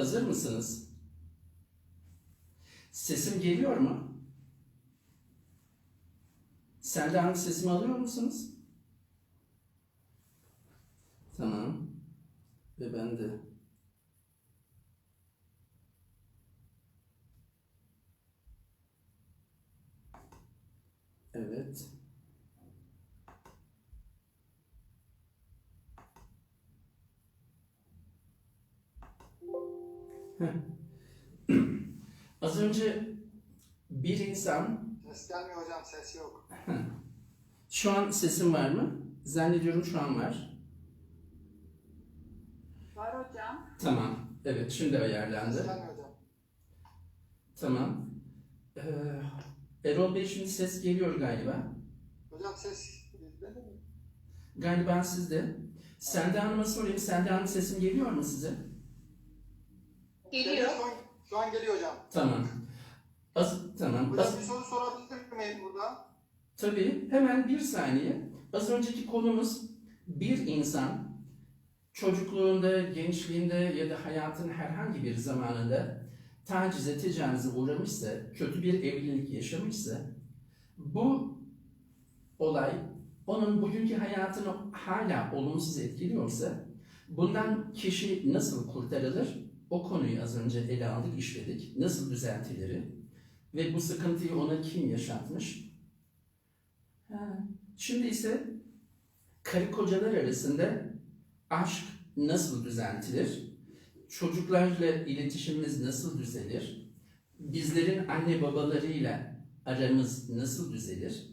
Hazır mısınız? Sesim geliyor mu? Selda Hanım sesimi alıyor musunuz? Tamam. Ve ben de. Evet. Az önce bir insan Ses gelmiyor hocam, ses yok. şu an sesim var mı? Zannediyorum şu an var. Var hocam. Tamam. Evet şimdi Ses ayarlandı. gelmiyor hocam. Tamam. Ee, Erol Bey şimdi ses geliyor galiba. Hocam ses bizde mi? Galiba sizde. Sende Hanım'a sorayım. Sende Hanım sesim geliyor mu size? Geliyor. Şu an, şu an geliyor hocam. Tamam. Az, tamam. Hocam Az, bir soru sorabilir miyim burada? tabii hemen bir saniye. Az önceki konumuz bir insan çocukluğunda, gençliğinde ya da hayatın herhangi bir zamanında tacize, tecavüze uğramışsa, kötü bir evlilik yaşamışsa bu olay onun bugünkü hayatını hala olumsuz etkiliyorsa bundan kişi nasıl kurtarılır? O konuyu az önce ele aldık, işledik. Nasıl düzeltilir? Ve bu sıkıntıyı ona kim yaşatmış? Ha. Şimdi ise karı kocalar arasında aşk nasıl düzeltilir? Çocuklarla iletişimimiz nasıl düzelir? Bizlerin anne babalarıyla aramız nasıl düzelir?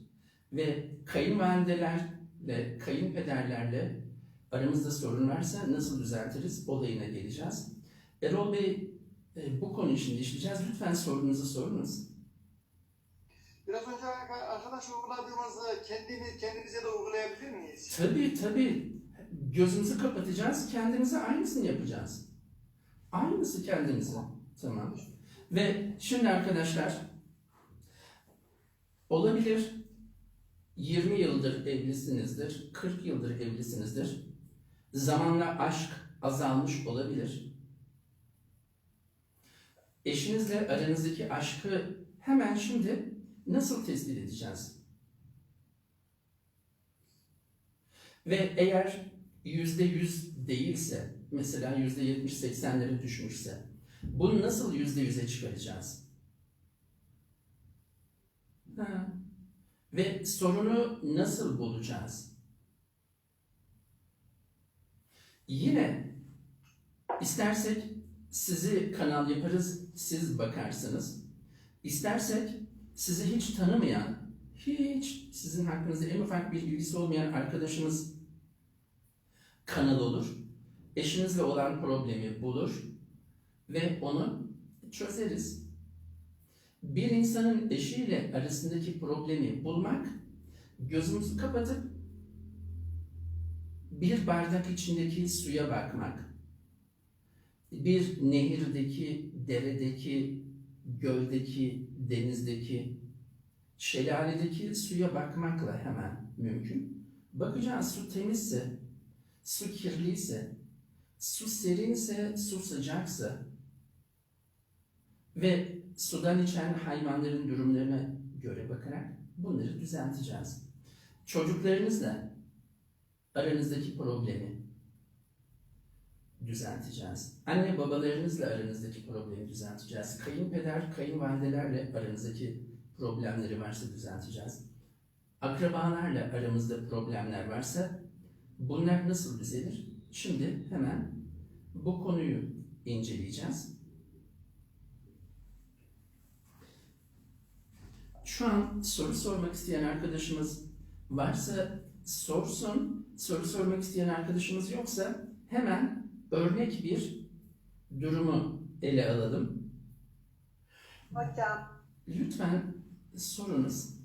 Ve kayınvalidelerle, kayınpederlerle aramızda sorun varsa nasıl düzeltiriz olayına geleceğiz. Erol Bey e, bu konu için işleyeceğiz. Lütfen sorunuzu sorunuz. Biraz önce arkadaş uyguladığımızı kendimiz, kendimize de uygulayabilir miyiz? Tabii tabii. Gözümüzü kapatacağız, kendimize aynısını yapacağız. Aynısı kendimize. Tamam. Ve şimdi arkadaşlar, olabilir 20 yıldır evlisinizdir, 40 yıldır evlisinizdir. Zamanla aşk azalmış olabilir. Eşinizle aranızdaki aşkı hemen şimdi nasıl tespit edeceğiz? Ve eğer yüzde yüz değilse, mesela yüzde yetmiş seksenlere düşmüşse, bunu nasıl yüzde yüze çıkaracağız? Ha. Ve sorunu nasıl bulacağız? Yine istersek sizi kanal yaparız, siz bakarsınız. İstersek sizi hiç tanımayan, hiç sizin hakkınızda en ufak bir bilgisi olmayan arkadaşınız kanal olur. Eşinizle olan problemi bulur ve onu çözeriz. Bir insanın eşiyle arasındaki problemi bulmak, gözümüzü kapatıp bir bardak içindeki suya bakmak, bir nehirdeki, deredeki, göldeki, denizdeki, şelaledeki suya bakmakla hemen mümkün. Bakacağız su temizse, su kirliyse, su serinse, su sıcaksa ve sudan içen hayvanların durumlarına göre bakarak bunları düzelteceğiz. Çocuklarınızla aranızdaki problemi düzelteceğiz. Anne babalarınızla aranızdaki problemi düzelteceğiz. Kayınpeder, kayınvalidelerle aranızdaki problemleri varsa düzelteceğiz. Akrabalarla aramızda problemler varsa bunlar nasıl düzelir? Şimdi hemen bu konuyu inceleyeceğiz. Şu an soru sormak isteyen arkadaşımız varsa sorsun. Soru sormak isteyen arkadaşımız yoksa hemen örnek bir durumu ele alalım. Hocam. Lütfen sorunuz.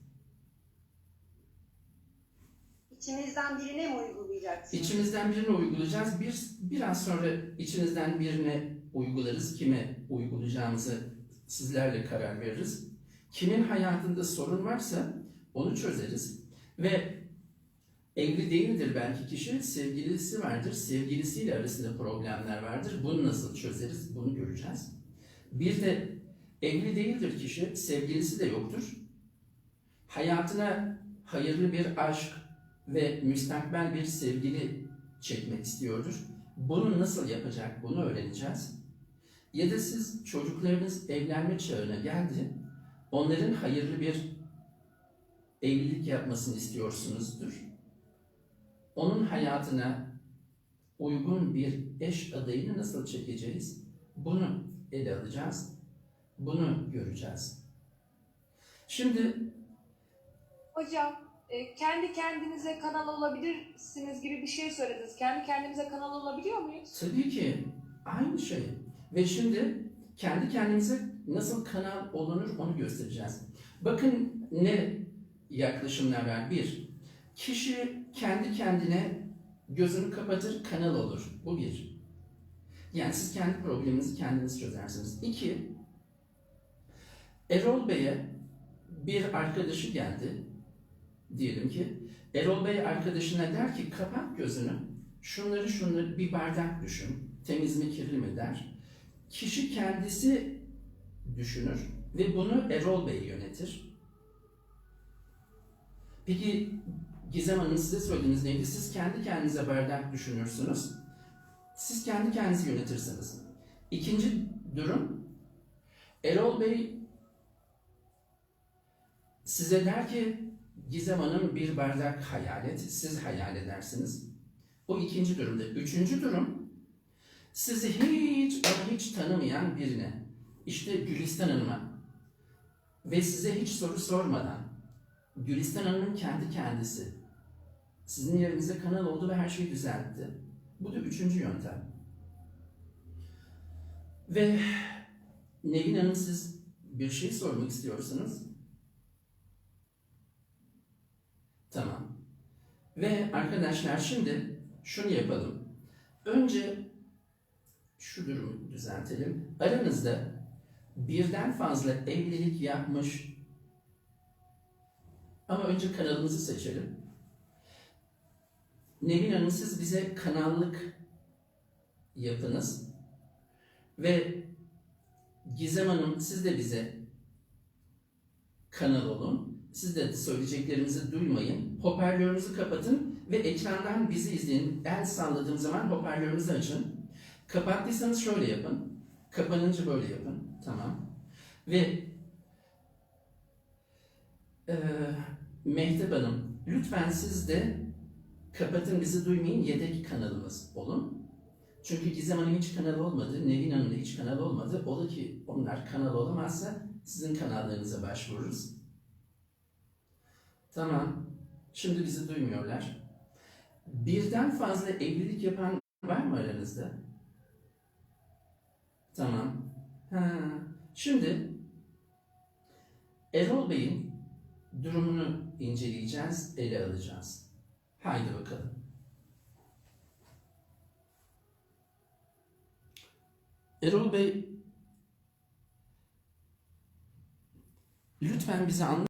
İçimizden birine mi uygulayacaksınız? İçimizden birine uygulayacağız. Bir, biraz sonra içinizden birine uygularız. Kime uygulayacağımızı sizlerle karar veririz. Kimin hayatında sorun varsa onu çözeriz. Ve Evli değildir belki kişi, sevgilisi vardır, sevgilisiyle arasında problemler vardır. Bunu nasıl çözeriz? Bunu göreceğiz. Bir de evli değildir kişi, sevgilisi de yoktur. Hayatına hayırlı bir aşk ve müstakbel bir sevgili çekmek istiyordur. Bunu nasıl yapacak? Bunu öğreneceğiz. Ya da siz çocuklarınız evlenme çağına geldi, onların hayırlı bir evlilik yapmasını istiyorsunuzdur. Onun hayatına uygun bir eş adayını nasıl çekeceğiz? Bunu ele alacağız. Bunu göreceğiz. Şimdi Hocam, e, kendi kendinize kanal olabilirsiniz gibi bir şey söylediniz. Kendi kendimize kanal olabiliyor muyuz? tabii ki aynı şey. Ve şimdi kendi kendimize nasıl kanal olunur onu göstereceğiz. Bakın ne yaklaşımlar var. Bir, kişi kendi kendine gözünü kapatır kanal olur. Bu bir. Yani siz kendi probleminizi kendiniz çözersiniz. İki, Erol Bey'e bir arkadaşı geldi. Diyelim ki Erol Bey arkadaşına der ki kapat gözünü. Şunları şunları bir bardak düşün. Temiz mi kirli mi der. Kişi kendisi düşünür ve bunu Erol Bey yönetir. Peki Gizem Hanım size söylediğiniz neydi? Siz kendi kendinize bardak düşünürsünüz. Siz kendi kendinizi yönetirsiniz. İkinci durum Erol Bey size der ki Gizem Hanım bir bardak hayal et. Siz hayal edersiniz. O ikinci durumda. Üçüncü durum sizi hiç ama hiç tanımayan birine işte Gülistan Hanım'a ve size hiç soru sormadan Gülistan Hanım'ın kendi kendisi sizin yerinize kanal oldu ve her şeyi düzeltti. Bu da üçüncü yöntem. Ve Nevin Hanım siz bir şey sormak istiyorsanız Tamam. Ve arkadaşlar şimdi şunu yapalım. Önce şu durumu düzeltelim. Aranızda birden fazla evlilik yapmış ama önce kanalımızı seçelim. Nevin Hanım siz bize kanallık yapınız ve Gizem Hanım siz de bize kanal olun. Siz de söyleyeceklerimizi duymayın. Hoparlörünüzü kapatın ve ekrandan bizi izleyin. El salladığım zaman hoparlörünüzü açın. Kapattıysanız şöyle yapın. Kapanınca böyle yapın. Tamam. Ve eee Mehtap Hanım lütfen siz de kapatın bizi duymayın yedek kanalımız olun. Çünkü Gizem Hanım hiç kanal olmadı, Nevin Hanım da hiç kanal olmadı. Ola ki onlar kanal olamazsa sizin kanallarınıza başvururuz. Tamam. Şimdi bizi duymuyorlar. Birden fazla evlilik yapan var mı aranızda? Tamam. Ha. Şimdi Erol Bey'in durumunu inceleyeceğiz, ele alacağız. Haydi bakalım. Erol Bey lütfen bize anlatın.